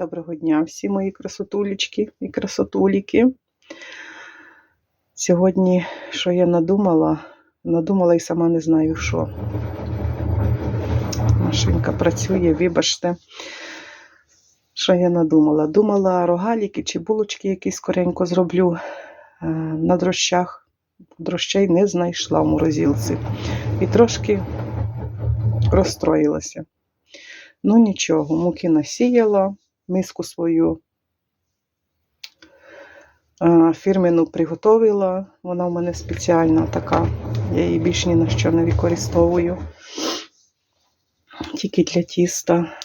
Доброго дня всі мої красотулечки і красотуліки. Сьогодні, що я надумала, надумала і сама не знаю що. Машинка працює, вибачте. Що я надумала? Думала рогаліки чи булочки якісь скоренько зроблю е, на дрощах. Дрощей не знайшла в морозилці. І трошки розстроїлася. Ну нічого, муки насіяла, миску свою е, фірмену приготовила. Вона в мене спеціальна така. Я її більш ні на що не використовую. Тільки для тіста.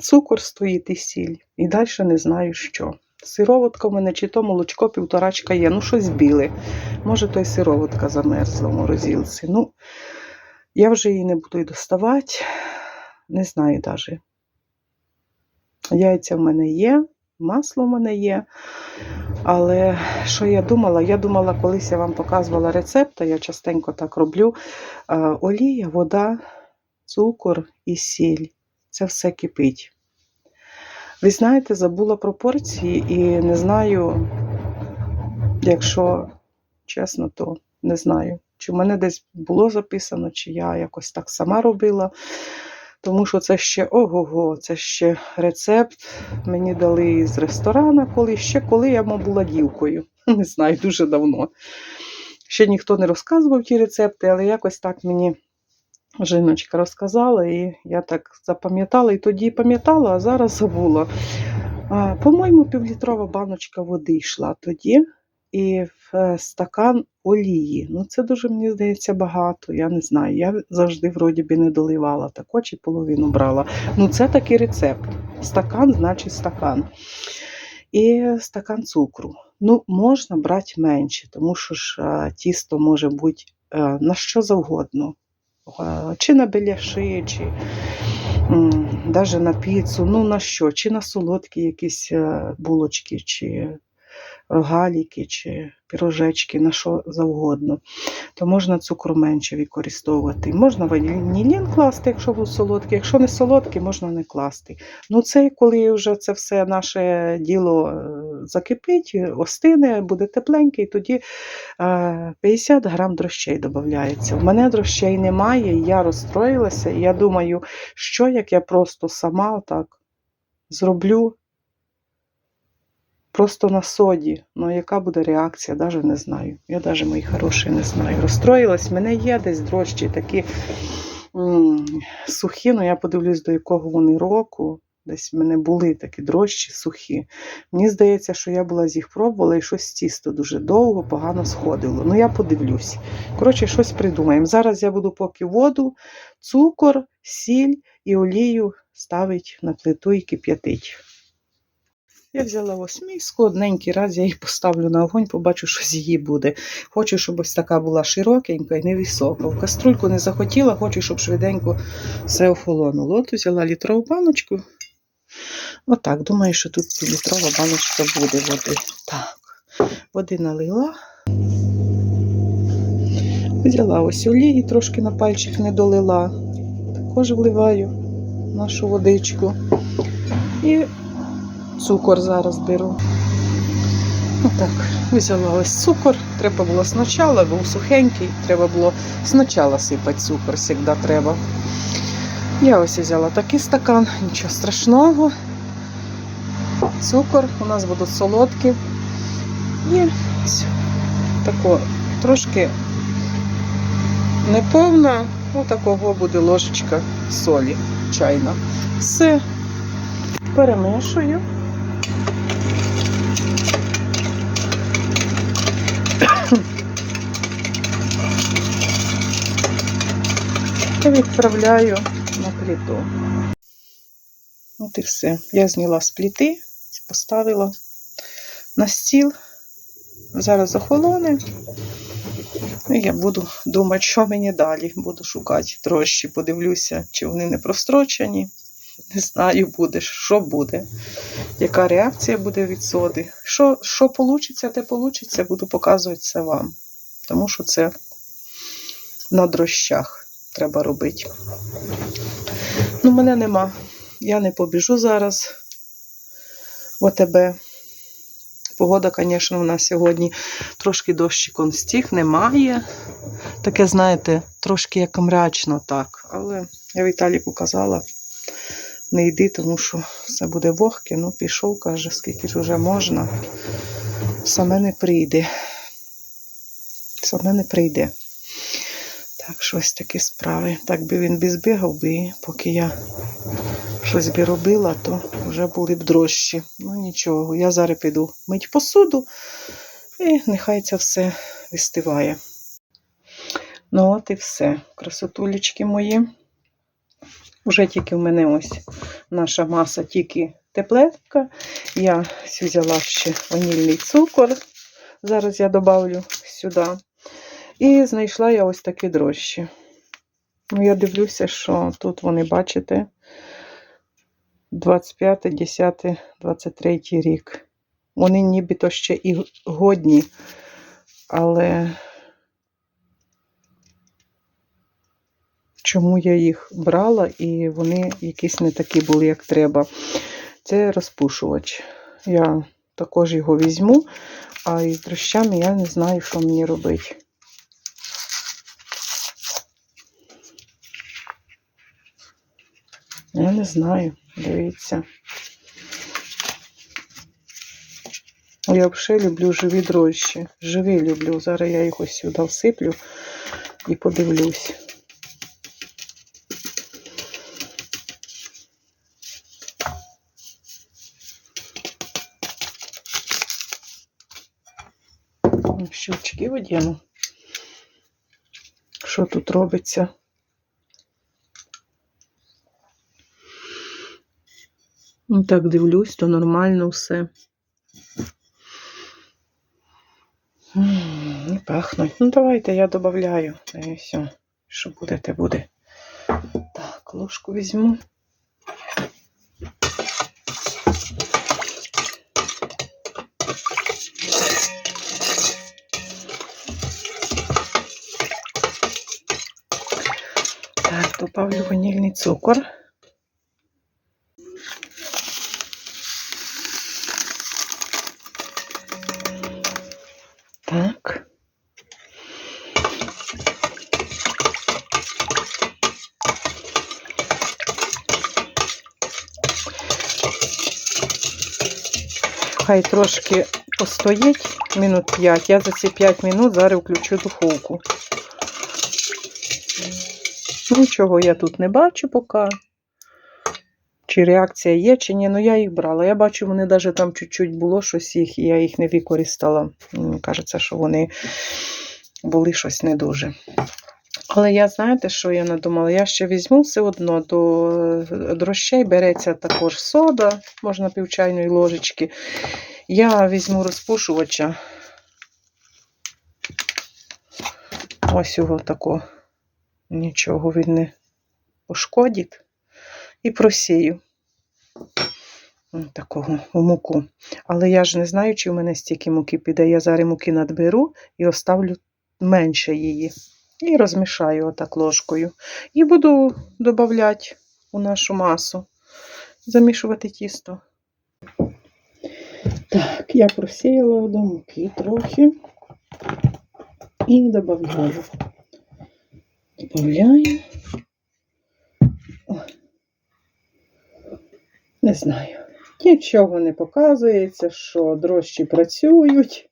Цукор стоїть і сіль. І далі не знаю що. Сироватка в мене чи то молочко півторачка є. Ну, щось біле. Може, то й сироватка замерзла в морозилці. Ну, я вже її не буду й доставати. Не знаю навіть. Яйця в мене є, масло в мене є. Але що я думала? Я думала, колись я вам показувала рецепт, я частенько так роблю. Е, Олія, вода, цукор і сіль. Це все кипить. Ви знаєте, забула пропорції і не знаю, якщо чесно, то не знаю. Чи в мене десь було записано, чи я якось так сама робила. Тому що це ще ого-го, це ще рецепт мені дали з ресторана, коли ще коли я була дівкою. Не знаю, дуже давно. Ще ніхто не розказував ті рецепти, але якось так мені жіночка розказала, і я так запам'ятала, і тоді пам'ятала, а зараз забула. По-моєму, півлітрова баночка води йшла тоді. І в е, стакан олії. Ну, це дуже, мені здається, багато. Я не знаю. Я завжди вроді би не доливала так чи половину брала. Ну, це такий рецепт. Стакан, значить стакан. І стакан цукру. Ну, можна брати менше, тому що ж е, тісто може бути е, на що завгодно. Чи на беляши, чи навіть на піцу, ну на що, чи на солодкі якісь булочки, чи рогаліки чи пірожечки, на що завгодно, то можна цукру менше використовувати. Можна ванілін класти, якщо був солодкий, якщо не солодкий, можна не класти. Ну, це коли вже це все наше діло е, закипить, остине, буде тепленький, тоді 50 грам дрощей додається. У мене дрощей немає, я розстроїлася, і я думаю, що як я просто сама так зроблю просто на соді. Ну, яка буде реакція, навіть не знаю. Я навіть мої хороші не знаю. Розстроїлась, мене є десь дрожчі такі сухі, ну я подивлюсь, до якого вони року. Десь в мене були такі дрожчі сухі. Мені здається, що я була з їх пробувала і щось тісто дуже довго, погано сходило. Ну, я подивлюсь. Коротше, щось придумаємо. Зараз я буду поки воду, цукор, сіль і олію ставити на плиту і кип'ятить. Я взяла ось миску, одненький раз я її поставлю на огонь, побачу, що з її буде. Хочу, щоб ось така була широкенька і невисока. В каструльку не захотіла, хочу, щоб швиденько все охолонуло. От взяла літрову баночку. Отак, думаю, що тут літрова баночка буде води. Так, води налила. Взяла ось олії, трошки на пальчик не долила. Також вливаю нашу водичку. І цукор зараз беру. Отак, взяла ось цукор. Треба було спочатку, був сухенький, треба було спочатку сипати цукор, завжди треба. Я ось взяла такий стакан, нічого страшного. Цукор, у нас будуть солодкі. І ось тако трошки неповна, ну такого буде ложечка солі чайна. Все перемішую. І відправляю на плиту. От і все. Я зняла з плити, поставила на стіл. Зараз охолоне. І я буду думати, що мені далі. Буду шукати дрожжі, подивлюся, чи вони не прострочені. Не знаю, буде, що буде, яка реакція буде від соди. Що що вийде, те вийде, буду показувати це вам. Тому що це на дрощах треба робити. Ну, мене нема. Я не побіжу зараз в ОТБ. Погода, звісно, у нас сьогодні трошки дощиком стіг, немає. Таке, знаєте, трошки як мрячно так. Але я Віталіку казала, не йди, тому що все буде вогке. Ну, пішов, каже, скільки ж вже можна. Саме не прийде. Саме не прийде. Так, щось такі справи. Так би він би збігав би, поки я щось би робила, то вже були б дрожчі. Ну нічого, я зараз піду мить посуду, і нехай це все вистиває. Ну, от і все. Красотулечки мої. Уже тільки в мене ось наша маса тільки тепленька. Я взяла ще ванільний цукор. Зараз я додавлю сюди. І знайшла я ось такі дрожжі. Ну, я дивлюся, що тут вони, бачите, 25, 10, 23 рік. Вони нібито ще і годні, але чому я їх брала, і вони якісь не такі були, як треба. Це розпушувач. Я також його візьму, а із дрожжами я не знаю, що мені робити. Я не знаю, дивіться. Я взагалі люблю живі дрожжі. Живі люблю. Зараз я ось сюди всиплю і подивлюсь. Щелчки одягну. Що тут робиться? Так дивлюсь, то нормально все. Не пахнуть. Ну, давайте я додаю. І все. Що буде, те буде. Так, ложку візьму. Так, добавлю ванільний цукор. Так. Хай трошки постоїть минут 5. Я за ці 5 минут зараз включу духовку. Нічого я тут не бачу поки. Чи реакція є, чи ні. Ну я їх брала. Я бачу, вони навіть там чуть-чуть було щось їх, і я їх не використала. Кажеться, що вони були щось не дуже. Але я знаєте, що я надумала? Я ще візьму все одно до дрощей береться також сода, можна пів чайної ложечки. Я візьму розпушувача. Ось його тако. Нічого він не пошкодить. І просію. Такого у муку. Але я ж не знаю, чи в мене стільки муки піде. Я зараз муки надберу і оставлю менше її. І розмішаю отак ложкою. І буду додавати у нашу масу. Замішувати тісто. Так, я просіяла до муки трохи. І додаю. Добавляю. Не знаю. Нічого не показується, що дрожчі працюють.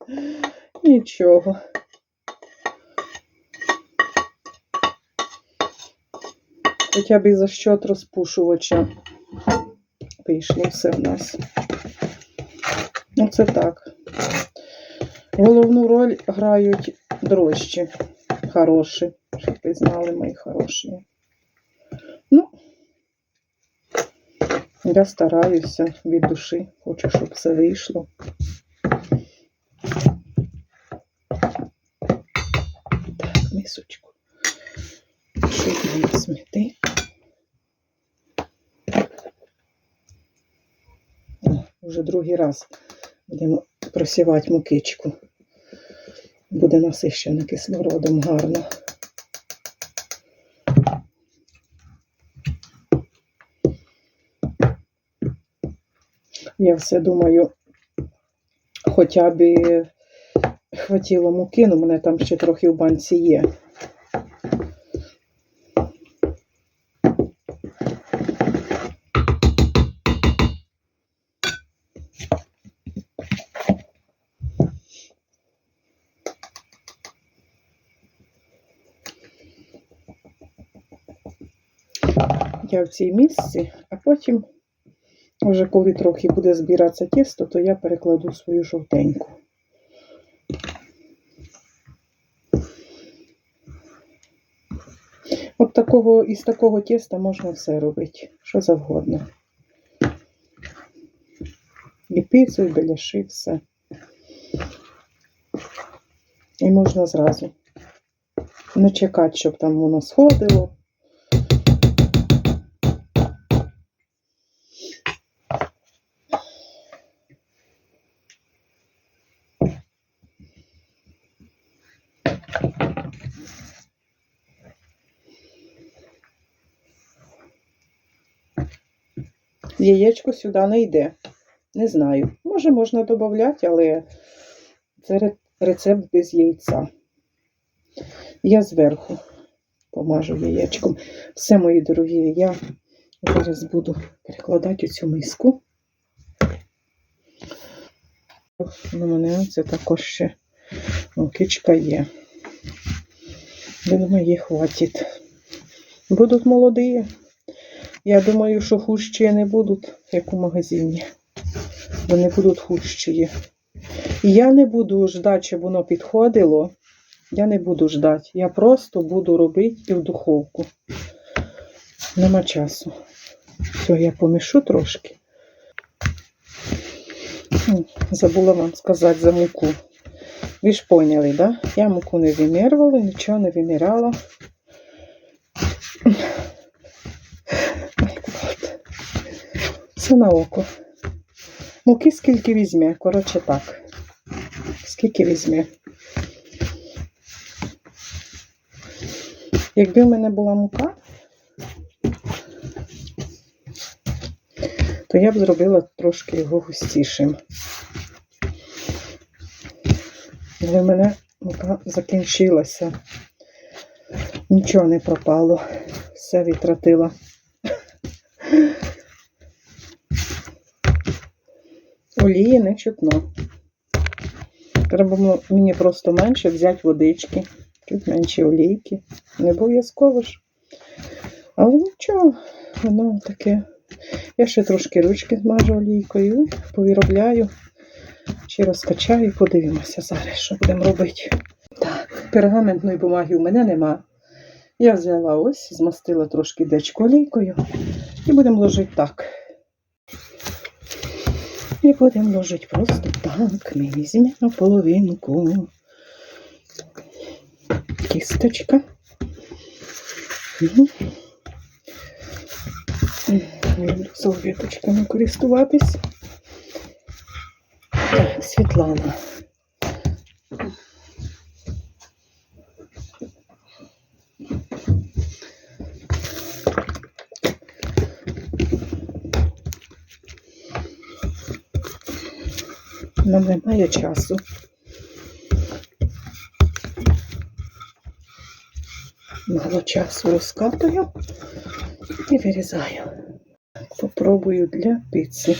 Нічого. Хоча б і за счет розпушувача вийшло все в нас. Ну, це так. Головну роль грають дрожчі. Хороші. Щоб ви знали, мої хороші. Ну, я стараюся від душі. Хочу, щоб все вийшло. Так, мисочку. Щоб не сміти. О, вже другий раз будемо просівати мукичку. Буде насищена кислородом гарно. Я все думаю, хоча б хватило муки, але мене там ще трохи в банці є. Я в цій місці, а потім, вже коли трохи буде збиратися тісто, то я перекладу свою жовтеньку. От такого, із такого тіста можна все робити, що завгодно. І піцу, і беляши, все. І можна зразу. Не чекати, щоб там воно сходило. Яєчко сюди не йде. Не знаю. Може, можна додати, але це рецепт без яйця. Я зверху помажу яєчком. Все, мої дорогі, я зараз буду перекладати у цю миску. У мене це також ще кичка є. Я думаю, їй хватить. Будуть молоді. Я думаю, що хущі не будуть, як у магазині. Вони будуть хущі. І я не буду ждати, щоб воно підходило. Я не буду ждати. Я просто буду робити і в духовку. Нема часу. Все, я помішу трошки. Забула вам сказати за муку. Ви ж поняли, да? Я муку не вимірювала, нічого не виміряла. Все на око. Муки скільки візьме, коротше так. Скільки візьме. Якби в мене була мука, то я б зробила трошки його густішим. Але в мене мука закінчилася. Нічого не пропало. Все відтратила. Олії не чутно. Треба мені просто менше взяти водички, чуть менше олійки. Не обов'язково ж. Але нічого, воно таке. Я ще трошки ручки змажу олійкою, повиробляю, чи розкачаю подивимося зараз, що будемо робити. Так, пергаментної бумаги у мене нема. Я взяла ось, змастила трошки дечко олійкою і будемо ложити так. І будемо ложити просто так. Ми візьмемо половинку. Кісточка. Мгм. Користуватись. Так, Світлана. Нам немає часу. Мало часу розкатую і вирізаю. Попробую для піци.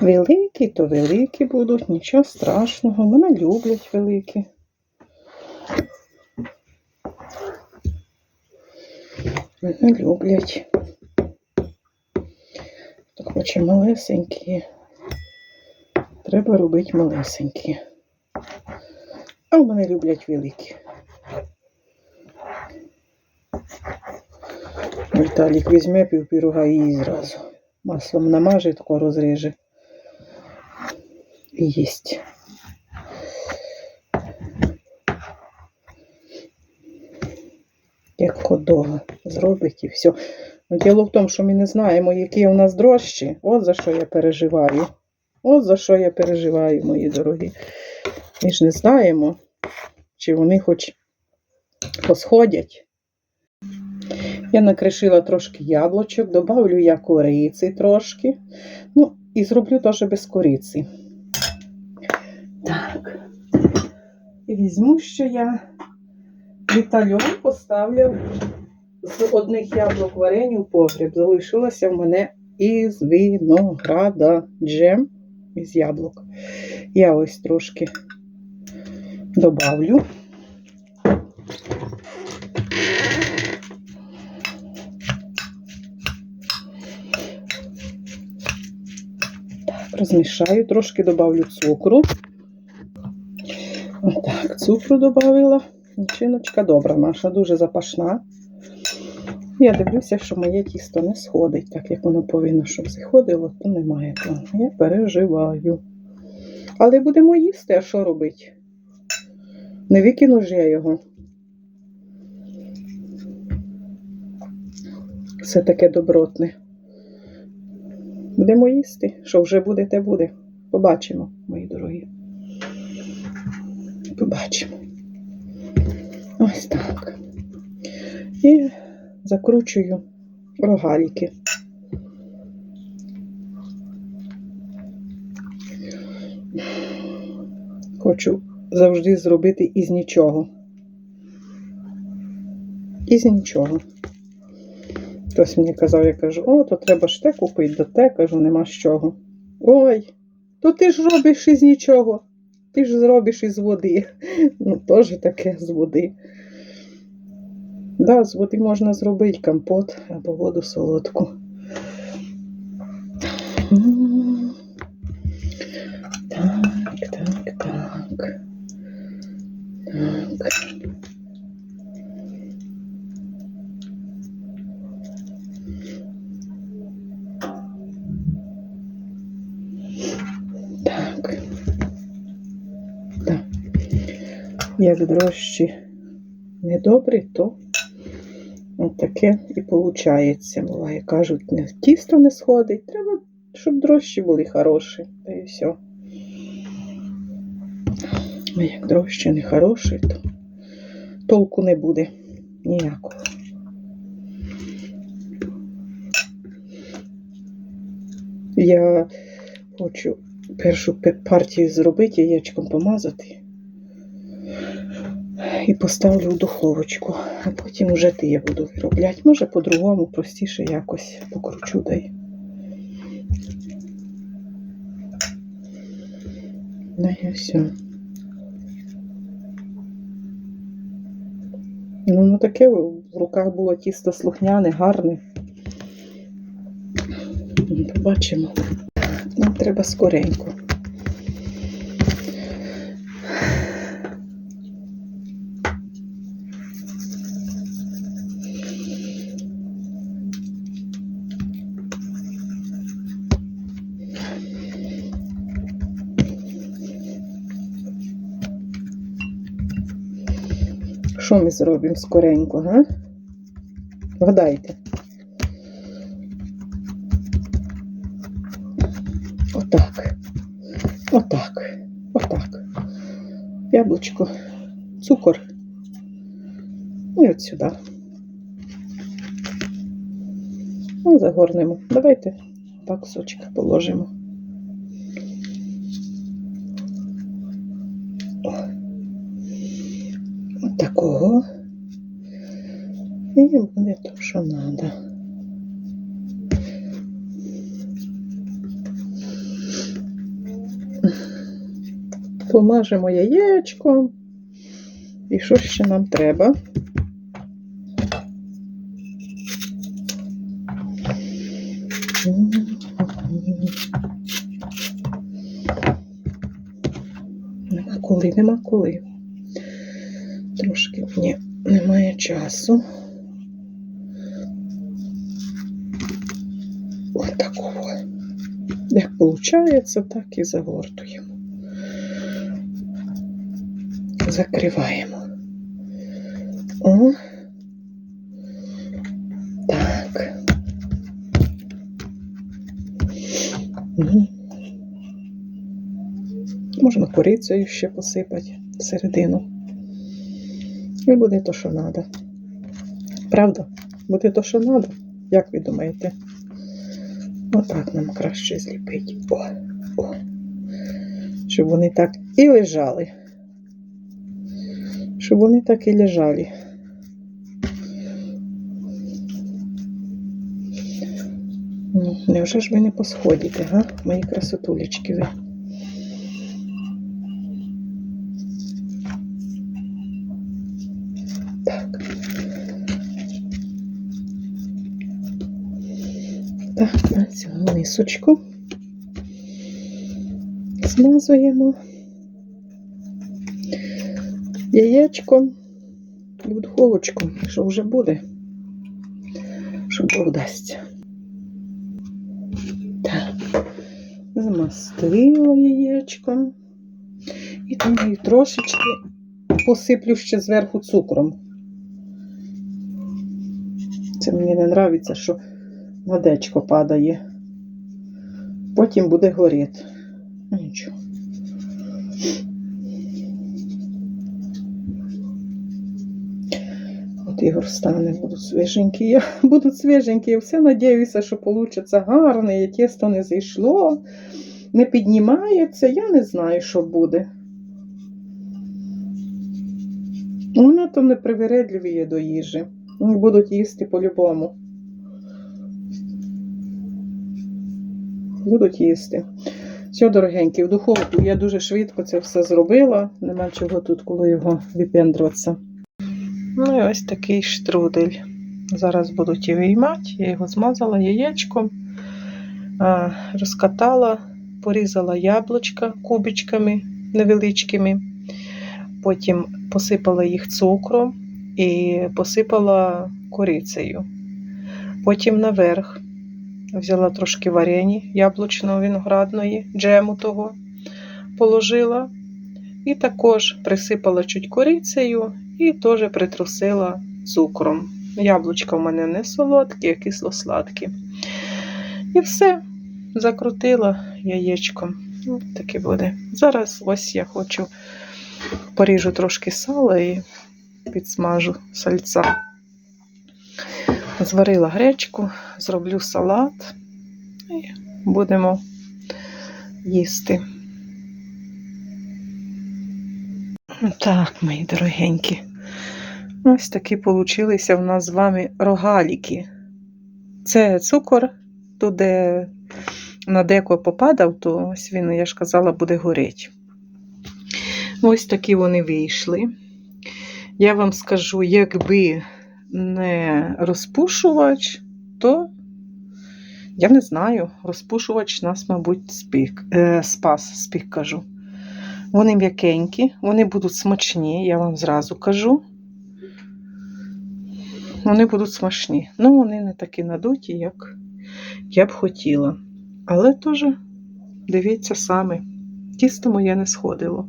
Великі, то великі будуть, нічого страшного. Мене люблять великі. Люблять. Хто хоче малесенькі. Треба робити малесенькі. А мене люблять великі. Віталік візьме пів пірога і зразу. Маслом намаже, тако розріже. І їсть. Ходога зробить і все. Ну, Діло в тому, що ми не знаємо, які у нас дрожчі. От за що я переживаю. От за що я переживаю, мої дорогі. Ми ж не знаємо, чи вони хоч посходять. Я накришила трошки яблучок, добавлю я кориці трошки. Ну, і зроблю теж без кориці. Так. І візьму ще я вітальон поставлю з одних яблук вареню в погріб. Залишилося в мене із винограда джем із яблук. Я ось трошки добавлю. Розмішаю, трошки добавлю цукру. Отак, цукру додавила. Начиночка добра наша, дуже запашна. Я дивлюся, що моє тісто не сходить, так як воно повинно, щоб заходило, то немає того. Я переживаю. Але будемо їсти, а що робити? Не викину ж я його. Все таке добротне. Будемо їсти. Що вже буде, те буде. Побачимо, мої дорогі. Побачимо. Ось так. І закручую рогаліки. Хочу завжди зробити із нічого. Із нічого. Хтось мені казав, я кажу, о, то треба ж те купити, до те, кажу, нема з чого. Ой, то ти ж робиш із нічого. Ти ж зробиш із води. Ну, теж таке з води. Да, з води можна зробити компот або воду солодку. Так, так, так. Так. Так. Так. Як дрожчі недобрі, то от таке і виходить. Буває, кажуть, не тісто не сходить, треба, щоб дрожчі були хороші. Та і все. А як дрожчі не хороші, то толку не буде ніякого. Я хочу першу партію зробити, яєчком помазати і поставлю в духовочку, а потім вже ти я буду виробляти. Може, по-другому, простіше якось покручу дай. Ну і все. Ну, ну таке в руках було тісто слухняне, гарне. Ну, Побачимо. Нам треба скоренько. Що ми зробимо скоренько, га? Вгадайте. Отак. Отак. Отак. Яблучко, цукор. І от сюди. І загорнемо. Давайте так кусочка положимо. О. От такого. І буде то, що треба. Помажемо яєчко. І що ще нам треба? Нема коли, нема коли. Трошки ні, немає часу. Ось такого. Як виходить, так і загортуємо. Закриваємо. О. Так. Мгм. Можна корицею ще посипати всередину. І буде то, що треба. Правда? Буде то, що треба. Як ви думаєте? Отак нам краще зліпити. О, о. Щоб вони так і лежали. Щоб вони так і лежали. Ну, невже ж ви не посходите, га? Мої красотулечки ви. Так. Так, на цю мисочку змазуємо яєчко і в духовочку, що вже буде, що Бог дасть. Так, змастила яєчком. І думаю, трошечки посиплю ще зверху цукром. Це мені не подобається, що водечко падає. Потім буде горіти. Ну, Нічого. От Ігор стане, будуть свіженькі. Будуть свіженькі. Я все надіюся, що вийде гарне, і тісто не зійшло, не піднімається. Я не знаю, що буде. Вони то не привередливі є до їжі. Будуть їсти по-любому. Будуть їсти. Все, дорогенькі, в духовку я дуже швидко це все зробила. Нема чого тут, коли його випендруватися. Ну і ось такий штрудель. Зараз будуть і виймати. Я його змазала яєчком, розкатала, порізала яблучка кубичками невеличкими. Потім посипала їх цукром і посипала корицею. Потім наверх взяла трошки варені яблучного виноградної, джему того положила. І також присипала чуть корицею і теж притрусила цукром. Яблучка в мене не солодкі, а кисло-сладкі. І все, закрутила яєчком. Ну, таке буде. Зараз ось я хочу поріжу трошки сала і підсмажу сальця. Зварила гречку, зроблю салат і будемо їсти. Так, мої дорогенькі. Ось такі получилися в нас з вами рогаліки. Це цукор, туди на деко попадав, то ось він, я ж казала, буде горіти. Ось такі вони вийшли. Я вам скажу, якби не розпушувач, то я не знаю, розпушувач нас, мабуть, спік, е, спас, спік кажу. Вони м'якенькі, вони будуть смачні, я вам зразу кажу. Вони будуть смачні. Ну, вони не такі надуті, як я б хотіла. Але теж, дивіться самі, тісто моє не сходило.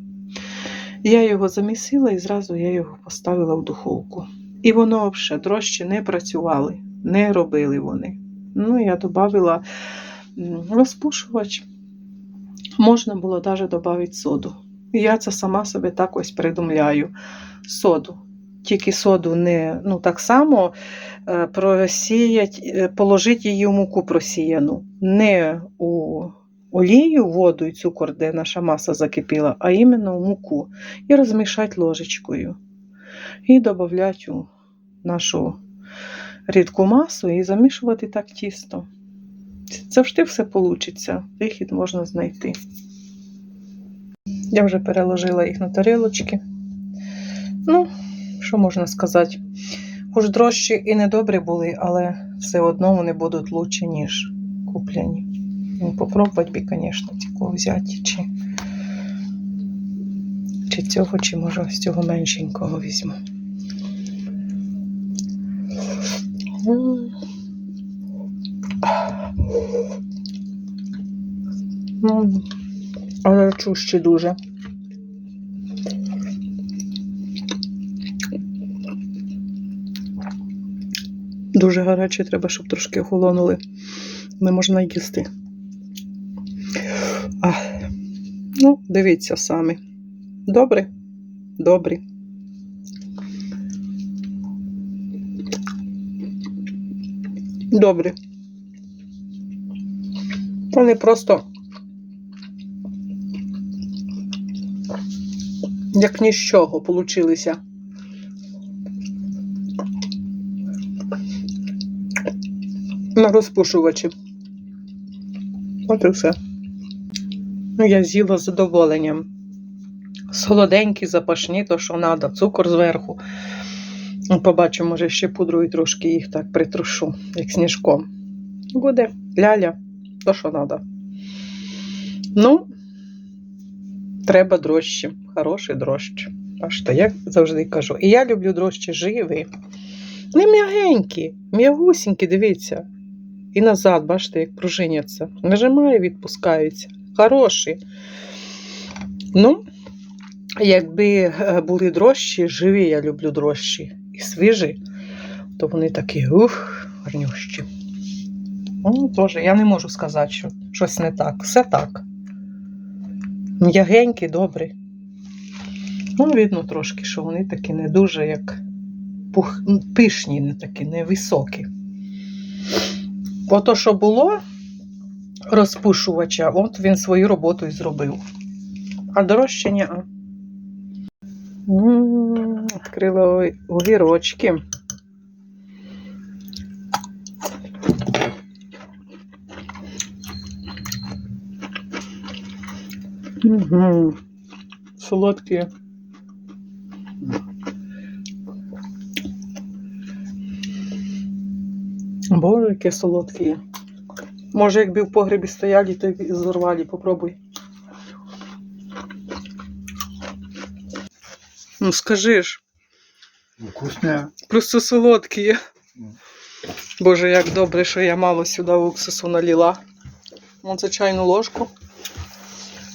Я його замісила і зразу я його поставила в духовку. І воно взагалі дрожче не працювали, не робили вони. Ну, я додала розпушувач. Можна було навіть додати соду. Я це сама собі так ось придумляю. Соду. Тільки соду не ну так само е, просіять, е, положити її в муку просіяну. Не у олію, воду і цукор, де наша маса закипіла, а іменно в муку. І розмішати ложечкою. І додати у нашу рідку масу і замішувати так тісто. Завжди все вийде. Вихід можна знайти. Я вже переложила їх на тарілочки. Ну, що можна сказати? Хоч дрожчі і недобрі були, але все одно вони будуть краще, ніж куплені. Ну, Попробувати би, звісно, такого взяти, чи, чи цього, чи може з цього меншенького візьму. М. Але чужче дуже. Дуже гаряче, треба, щоб трошки охолонули. Не можна їсти. А, ну, дивіться самі. Добре? Добре. Добре. Вони просто як ні з чого получилися. На розпушувачі. От і все. Ну, я з'їла з задоволенням. Солоденькі, запашні, то що треба, цукор зверху. Ну, Побачу, може, ще пудрою трошки їх так притрушу, як сніжком. Буде ляля, то що треба. Ну, треба дрожчі, хороший дрожчі. Аж то я завжди кажу. І я люблю дрожчі живі. Не м'ягенькі, м'ягусінькі, дивіться. І назад, бачите, як пружиняться. Нажимаю, відпускаються. Хороші. Ну, якби е, були дрожчі, живі, я люблю дрожчі і свіжі, то вони такі ух, гарнющі. Ну, теж я не можу сказати, що щось не так. Все так. М'ягенькі, добрі. Ну, видно трошки, що вони такі не дуже як пух... пишні, не такі, не високі. Ото, що було розпушувача, от він свою роботу і зробив. А дорожче ні. М, Відкрила о- огірочки. Угу. Солодкі. Боже, яке солодкі. Може, якби в погребі стояли, то й зорвали, попробуй. Ну, скажи ж, Вкусне. просто солодкі. Боже, як добре, що я мало сюди уксусу налила. Оце чайну ложку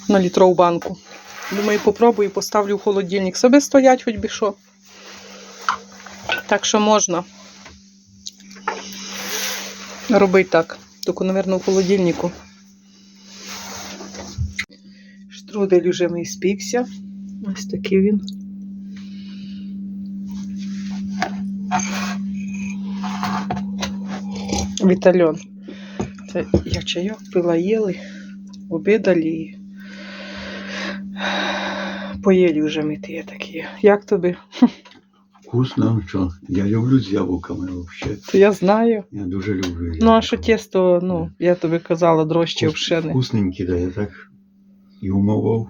на літрову банку. Думаю, попробую і поставлю в холодильник. Собі стоять хоч би що. Так що можна. Робити так. Тільки, мабуть, в холодильнику. Штрудель уже мій спікся. Ось такий він. Вітальон. Це я чайок пила, їли, обідали і поїли вже ми ті такі. Як тобі? Вкусно, що я люблю з яблуками взагалі. То я знаю. Я дуже люблю. Ну, а що тісто, ну, я тобі казала, дрожче Вкус- вшене. Вкусненькі, да, я так і умовав.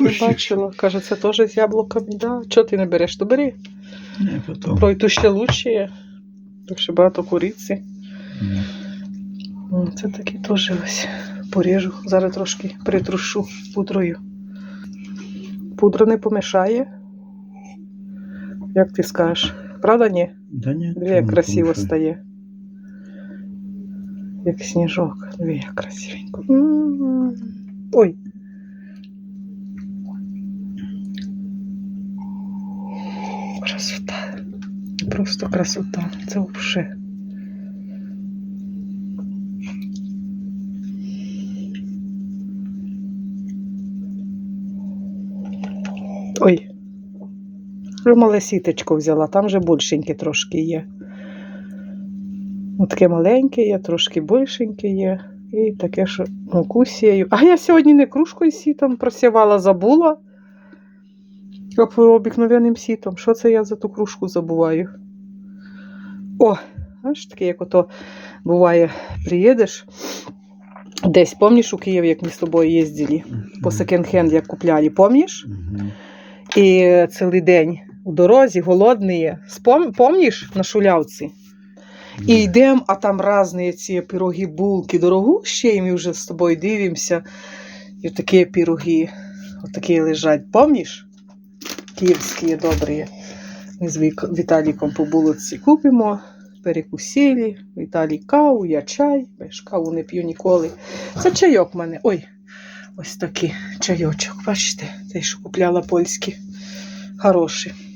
Не бачила. Каже, це теж з яблуками, да. Чого ти не береш? То бери. Ні, потім. Ой, то ще лучше є. Так багато куриці. О, Це такі теж ось поріжу. Зараз трошки притрушу пудрою. Пудра не помішає. Як ти скажеш? Правда, ні? Да ні, Диви, як красиво помішає? стає. Як сніжок. Диви, як красивенько. Ой. Красота. Просто красота. Це взагалі. Ой. Вже мале сіточко взяла, там вже більшеньке трошки є. Ну, таке маленьке є, трошки більшеньке є. І таке, що муку сію. А я сьогодні не кружкою сітом просівала, забула. Об- Обикновенним сітом. Що це я за ту кружку забуваю? О, аж таке, як ото буває, приїдеш десь, помніш у Київ, як ми з тобою їздили? По секонд-хенд, як купляли? Мгм. І цілий день у дорозі, голодний. Спом... Помніш на шулявці? І йдемо, а там різні ці пироги, булки, дорогущі, і ми вже з тобою дивимося. І такі пироги, отакі лежать. Помніш? Київські добрі. Ми з Віталіком по булочці купимо, перекусили. Віталій каву, я чай. Я ж каву не п'ю ніколи. Це чайок в мене. Ой, ось такий чайочок. Бачите, цей, що купляла польський. Хороший.